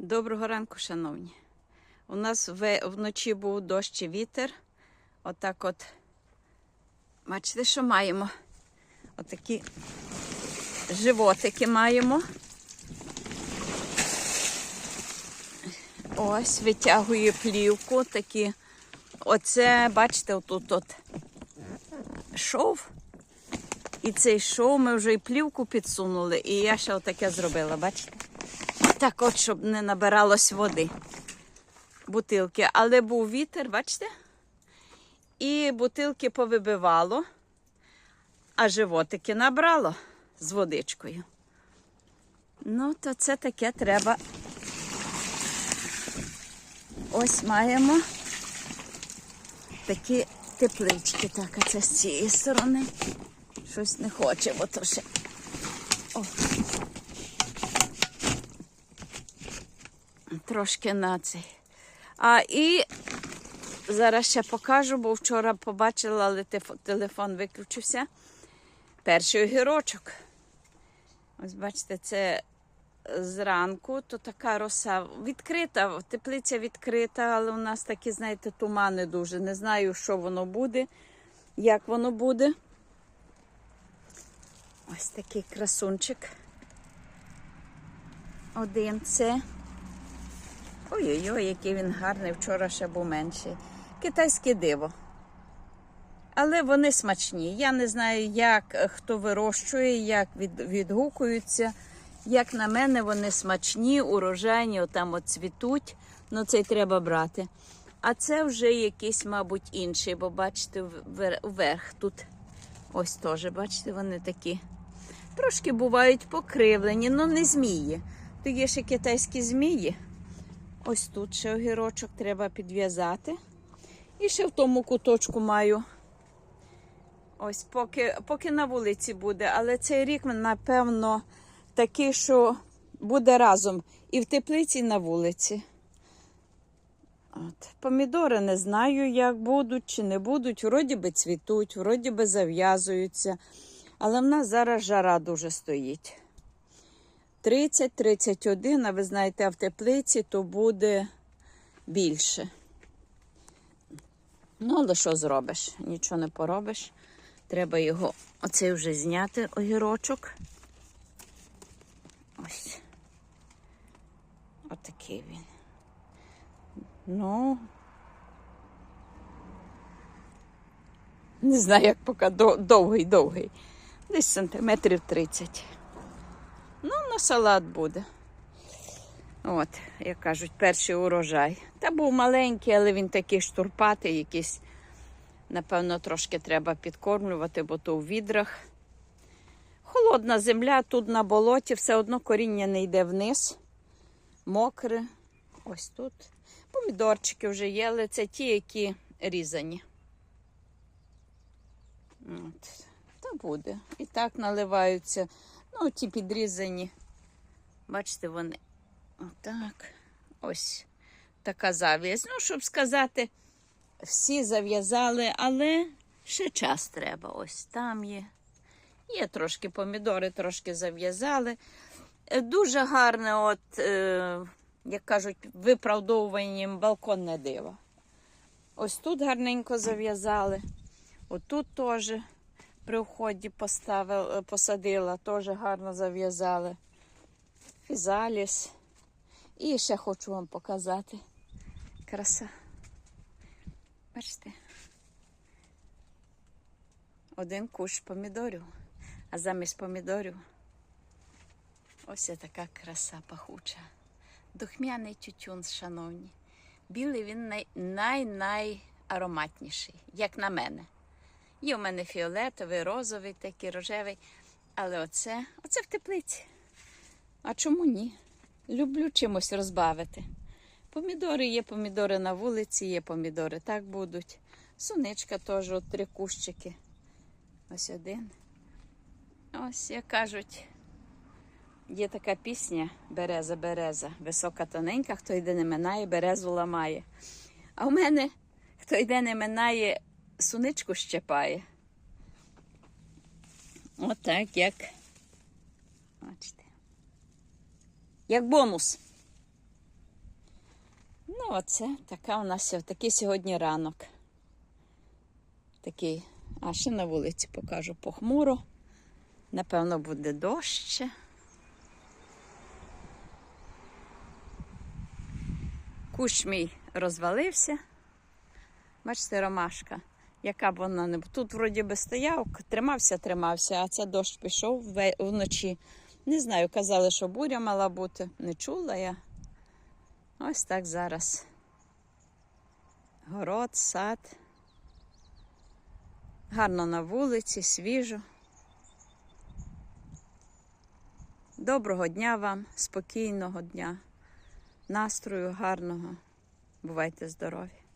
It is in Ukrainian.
Доброго ранку, шановні. У нас вночі був дощ і вітер. Отак от. Бачите, що маємо? Отакі животики маємо. Ось, витягую плівку. Такі. Оце, бачите, отут от шов. І цей шов ми вже і плівку підсунули, і я ще отаке зробила, бачите? Так от, щоб не набиралось води. Бутилки. Але був вітер, бачите? І бутилки повибивало, а животики набрало з водичкою. Ну, то це таке треба. Ось маємо такі теплички. Так, а це з цієї сторони. Щось не хоче, бо то ще. О. Трошки на цей. А і зараз ще покажу, бо вчора побачила, але телефон виключився. Перший огірочок. Ось бачите, це зранку, то така роса відкрита, теплиця відкрита, але у нас такі, знаєте, тумани дуже. Не знаю, що воно буде, як воно буде. Ось такий красунчик. Один це. Ой-ой-ой, який він гарний, вчора ще був менший. Китайське диво. Але вони смачні. Я не знаю, як е, хто вирощує, як від, відгукуються. Як на мене, вони смачні, урожайні, отам от цвітуть. Ну, цей треба брати. А це вже якийсь, мабуть, інший, бо бачите, вверх тут. Ось теж, бачите, вони такі. Трошки бувають покривлені, але не змії. То є ще китайські змії. Ось тут ще огірочок треба підв'язати. І ще в тому куточку маю. Ось поки, поки на вулиці буде, але цей рік, напевно, такий, що буде разом і в теплиці, і на вулиці. От. Помідори не знаю, як будуть чи не будуть. Вроді би цвітуть, вроді би зав'язуються. Але в нас зараз жара дуже стоїть. 30-31, а ви знаєте, а в теплиці то буде більше. Ну, але що зробиш? Нічого не поробиш. Треба його оцей вже зняти огірочок. Ось. Отакий він. Ну. Не знаю, як поки довгий, довгий. Десь сантиметрів 30. Ну, на салат буде. От, як кажуть, перший урожай. Та був маленький, але він такий штурпатий, якийсь, напевно, трошки треба підкормлювати, бо то в відрах. Холодна земля, тут на болоті, все одно коріння не йде вниз. Мокре. Ось тут. Помідорчики вже є, але це ті, які різані. От. Та буде. І так наливаються. Ну, ті підрізані. Бачите, вони отак. Ось така зав'язь. Ну, щоб сказати, всі зав'язали, але ще час треба. Ось там є. Є трошки помідори, трошки зав'язали. Е, Дуже гарне, от, е, як кажуть, виправдовуванням балконне диво. Ось тут гарненько зав'язали. Отут теж при вході поставила, посадила, теж гарно зав'язали. Фізаліс. І ще хочу вам показати. Краса. Бачите? Один кущ помідорів, а замість помідорів ось така краса пахуча. Духмяний тютюн, шановні. Білий він най, най, най ароматніший, як на мене. Є у мене фіолетовий, розовий, такий рожевий. Але оце, оце в теплиці. А чому ні? Люблю чимось розбавити. Помідори є помідори на вулиці, є помідори так будуть. Суничка теж, от три кущики. Ось один. Ось, як кажуть, є така пісня Береза, береза. Висока тоненька, хто йде не минає, березу ламає. А у мене, хто йде не минає, суничку щепає. Отак, як. Бачите. Як бонус. Ну, оце така у нас такий сьогодні ранок. Такий, а ще на вулиці покажу похмуро. Напевно, буде дощ. Кущ мій розвалився. Бачите, ромашка, яка б вона не була. Тут вроді би стояв, тримався, тримався, а це дощ пішов вночі. Не знаю, казали, що буря мала бути. Не чула я. Ось так зараз. Город, сад. Гарно на вулиці, свіжо. Доброго дня вам, спокійного дня, настрою гарного. Бувайте здорові!